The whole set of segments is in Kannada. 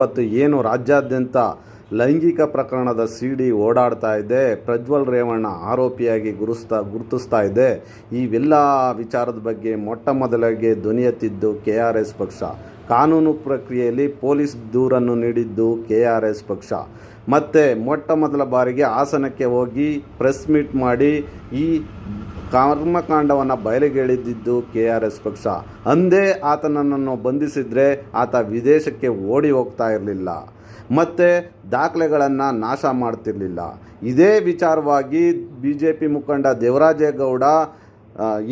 ಇವತ್ತು ಏನು ರಾಜ್ಯಾದ್ಯಂತ ಲೈಂಗಿಕ ಪ್ರಕರಣದ ಸಿಡಿ ಓಡಾಡ್ತಾ ಇದೆ. ಪ್ರಜ್ವಲ್ ರೇವಣ್ಣ ಆರೋಪಿಯಾಗಿ ಗುರುಸ್ತಾ, ಗುರುತಿಸ್ತಾ ಇದೆ. ಇವೆಲ್ಲ ವಿಚಾರದ ಬಗ್ಗೆ ಮೊಟ್ಟ ಮೊದಲಿಗೆ ಧ್ವನಿ ಕೆ ಆರ್ ಎಸ್ ಪಕ್ಷ. ಕಾನೂನು ಪ್ರಕ್ರಿಯೆಯಲ್ಲಿ ಪೊಲೀಸ್ ದೂರನ್ನು ನೀಡಿದ್ದು ಕೆ ಆರ್ ಎಸ್ ಪಕ್ಷ. ಮತ್ತು ಮೊಟ್ಟ ಮೊದಲ ಬಾರಿಗೆ ಹಾಸನಕ್ಕೆ ಹೋಗಿ ಪ್ರೆಸ್ ಮೀಟ್ ಮಾಡಿ ಈ ಕರ್ಮಕಾಂಡವನ್ನು ಬಯಲಿಗೆಳೆದಿದ್ದು ಕೆ ಆರ್ ಎಸ್ ಪಕ್ಷ. ಅಂದೇ ಆತನನ್ನು ಬಂಧಿಸಿದರೆ ಆತ ವಿದೇಶಕ್ಕೆ ಓಡಿ ಹೋಗ್ತಾ ಇರಲಿಲ್ಲ. ಮತ್ತು ದಾಖಲೆಗಳನ್ನು ನಾಶ ಮಾಡ್ತಿರಲಿಲ್ಲ. ಇದೇ ವಿಚಾರವಾಗಿ ಬಿ ಜೆ ಪಿ ಮುಖಂಡ ದೇವರಾಜೇಗೌಡ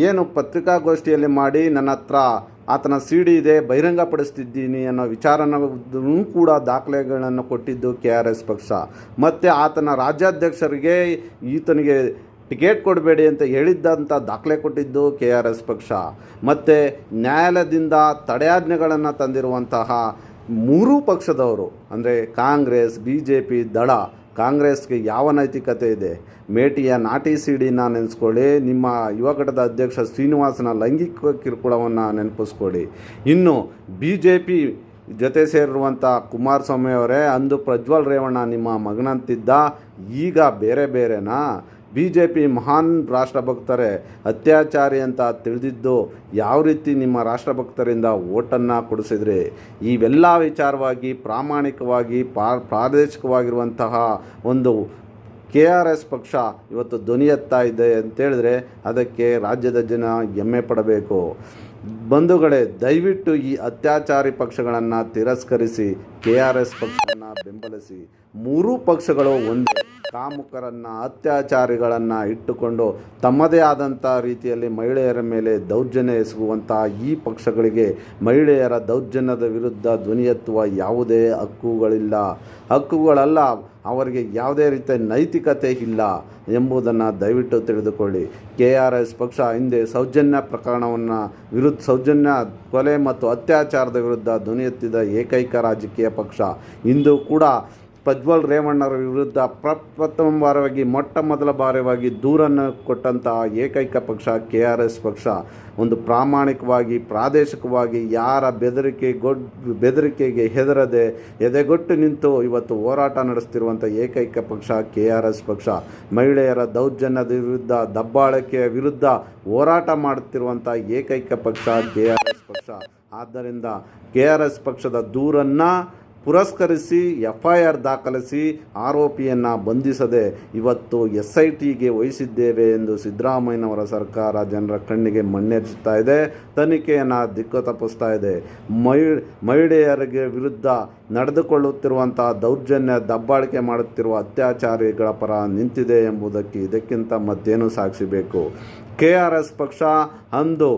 ಏನು ಪತ್ರಿಕಾಗೋಷ್ಠಿಯಲ್ಲಿ ಮಾಡಿ ನನ್ನ ಹತ್ರ ಆತನ ಸಿ ಡಿ ಇದೆ, ಬಹಿರಂಗಪಡಿಸ್ತಿದ್ದೀನಿ ಅನ್ನೋ ವಿಚಾರನೂ ಕೂಡ ದಾಖಲೆಗಳನ್ನು ಕೊಟ್ಟಿದ್ದು ಕೆ ಆರ್ ಎಸ್ ಪಕ್ಷ. ಮತ್ತು ಆತನ ರಾಜ್ಯಾಧ್ಯಕ್ಷರಿಗೆ ಈತನಿಗೆ ಟಿಕೆಟ್ ಕೊಡಬೇಡಿ ಅಂತ ಹೇಳಿದ್ದಂಥ ದಾಖಲೆ ಕೊಟ್ಟಿದ್ದು ಕೆ ಆರ್ ಎಸ್ ಪಕ್ಷ. ಮತ್ತು ನ್ಯಾಯಾಲಯದಿಂದ ತಡೆಯಾಜ್ಞೆಗಳನ್ನು ತಂದಿರುವಂತಹ ಮೂರೂ ಪಕ್ಷದವರು, ಅಂದರೆ ಕಾಂಗ್ರೆಸ್ ಬಿ ಜೆ ಪಿ ದಳ, ಕಾಂಗ್ರೆಸ್ಗೆ ಯಾವ ನೈತಿಕತೆ ಇದೆ? ಮೇಟಿಯ ನಾಟಿ ಸಿಡಿನ ನೆನೆಸ್ಕೊಳ್ಳಿ, ನಿಮ್ಮ ಯುವ ಘಟಕದ ಅಧ್ಯಕ್ಷ ಶ್ರೀನಿವಾಸನ ಲೈಂಗಿಕ ಕಿರುಕುಳವನ್ನು ನೆನಪಿಸ್ಕೊಳ್ಳಿ. ಇನ್ನು ಬಿ ಜೆ ಪಿ ಜೊತೆ ಸೇರಿರುವಂಥ ಕುಮಾರಸ್ವಾಮಿ ಅವರೇ, ಅಂದು ಪ್ರಜ್ವಲ್ ರೇವಣ್ಣ ನಿಮ್ಮ ಮಗನಂತಿದ್ದ, ಈಗ ಬೇರೆ ಬೇರೆನಾ? ಬಿ ಜೆ ಪಿ ಮಹಾನ್ ರಾಷ್ಟ್ರಭಕ್ತರೇ, ಅತ್ಯಾಚಾರಿ ಅಂತ ತಿಳಿದಿದ್ದು ಯಾವ ರೀತಿ ನಿಮ್ಮ ರಾಷ್ಟ್ರಭಕ್ತರಿಂದ ಓಟನ್ನು ಕೊಡಿಸಿದ್ರಿ? ಇವೆಲ್ಲ ವಿಚಾರವಾಗಿ, ಪ್ರಾಮಾಣಿಕವಾಗಿ, ಪಾ, ಪ್ರಾದೇಶಿಕವಾಗಿರುವಂತಹ ಒಂದು ಕೆ ಆರ್ ಎಸ್ ಪಕ್ಷ ಇವತ್ತು ಧ್ವನಿ ಎತ್ತಾ ಇದೆ ಅಂತೇಳಿದ್ರೆ ಅದಕ್ಕೆ ರಾಜ್ಯದ ಜನ ಹೆಮ್ಮೆ ಪಡಬೇಕು. ಬಂಧುಗಳೇ, ದಯವಿಟ್ಟು ಈ ಅತ್ಯಾಚಾರಿ ಪಕ್ಷಗಳನ್ನು ತಿರಸ್ಕರಿಸಿ, ಕೆ ಆರ್ ಎಸ್ ಪಕ್ಷವನ್ನು ಬೆಂಬಲಿಸಿ ಮೂರೂ ಪಕ್ಷಗಳು ಒಂದೇ, ಕಾಮುಕರನ್ನು, ಅತ್ಯಾಚಾರಿಗಳನ್ನು ಇಟ್ಟುಕೊಂಡು ತಮ್ಮದೇ ಆದಂಥ ರೀತಿಯಲ್ಲಿ ಮಹಿಳೆಯರ ಮೇಲೆ ದೌರ್ಜನ್ಯ ಎಸಗುವಂಥ ಈ ಪಕ್ಷಗಳಿಗೆ ಮಹಿಳೆಯರ ದೌರ್ಜನ್ಯದ ವಿರುದ್ಧ ಧ್ವನಿ ಎತ್ತುವ ಯಾವುದೇ ಹಕ್ಕುಗಳಿಲ್ಲ. ಹಕ್ಕುಗಳಲ್ಲ ಅವರಿಗೆ ಯಾವುದೇ ರೀತಿಯ ನೈತಿಕತೆ ಇಲ್ಲ ಎಂಬುದನ್ನು ದಯವಿಟ್ಟು ತಿಳಿದುಕೊಳ್ಳಿ. ಕೆ ಆರ್ ಎಸ್ ಪಕ್ಷ ಹಿಂದೆ ಸೌಜನ್ಯ ಪ್ರಕರಣವನ್ನು ವಿರುದ್ಧ ಸೌಜನ್ಯ ಕೊಲೆ ಮತ್ತು ಅತ್ಯಾಚಾರದ ವಿರುದ್ಧ ಧ್ವನಿ ಎತ್ತಿದ ಏಕೈಕ ರಾಜಕೀಯ ಪಕ್ಷ. ಇಂದು ಕೂಡ ಪ್ರಜ್ವಲ್ ರೇವಣ್ಣರ ವಿರುದ್ಧ ಪ್ರಪ್ರಥಮ ಬಾರವಾಗಿ ಮೊಟ್ಟ ಮೊದಲ ಬಾರವಾಗಿ ದೂರನ್ನು ಕೊಟ್ಟಂತಹ ಏಕೈಕ ಪಕ್ಷ ಕೆ ಆರ್ ಎಸ್ ಪಕ್ಷ. ಒಂದು ಪ್ರಾಮಾಣಿಕವಾಗಿ, ಪ್ರಾದೇಶಿಕವಾಗಿ ಯಾರ ಬೆದರಿಕೆ ಬೆದರಿಕೆಗೆ ಹೆದರದೆ ಎದೆಗೊಟ್ಟು ನಿಂತು ಇವತ್ತು ಹೋರಾಟ ನಡೆಸ್ತಿರುವಂಥ ಏಕೈಕ ಪಕ್ಷ ಕೆ ಆರ್ ಎಸ್ ಪಕ್ಷ. ಮಹಿಳೆಯರ ದೌರ್ಜನ್ಯದ ವಿರುದ್ಧ ದಬ್ಬಾಳಕೆಯ ವಿರುದ್ಧ ಹೋರಾಟ ಮಾಡುತ್ತಿರುವಂಥ ಏಕೈಕ ಪಕ್ಷ ಕೆ ಆರ್ ಎಸ್ ಪಕ್ಷ. ಆದ್ದರಿಂದ ಕೆ ಆರ್ ಎಸ್ ಪಕ್ಷದ ದೂರನ್ನು ಪುರಸ್ಕರಿಸಿ ಎಫ್ ಐ ಆರ್ ದಾಖಲಿಸಿ ಆರೋಪಿಯನ್ನು ಬಂಧಿಸದೆ ಇವತ್ತು ಎಸ್ ಐ ಟಿಗೆ ವಹಿಸಿದ್ದೇವೆ ಎಂದು ಸಿದ್ದರಾಮಯ್ಯನವರ ಸರ್ಕಾರ ಜನರ ಕಣ್ಣಿಗೆ ಮಣ್ಣೆಚ್ಚುತ್ತಾ ಇದೆ. ತನಿಖೆಯನ್ನು ದಿಕ್ಕು ತಪ್ಪಿಸ್ತಾ ಇದೆ. ಮಹಿ ಮಹಿಳೆಯರಿಗೆ ವಿರುದ್ಧ ನಡೆದುಕೊಳ್ಳುತ್ತಿರುವಂತಹ ದೌರ್ಜನ್ಯ ದಬ್ಬಾಳಿಕೆ ಮಾಡುತ್ತಿರುವ ಅತ್ಯಾಚಾರಿಗಳ ಪರ ನಿಂತಿದೆ ಎಂಬುದಕ್ಕೆ ಇದಕ್ಕಿಂತ ಮತ್ತೇನು ಸಾಕ್ಷಿ ಬೇಕು? ಕೆ ಆರ್ ಎಸ್ ಪಕ್ಷ ಅಂದು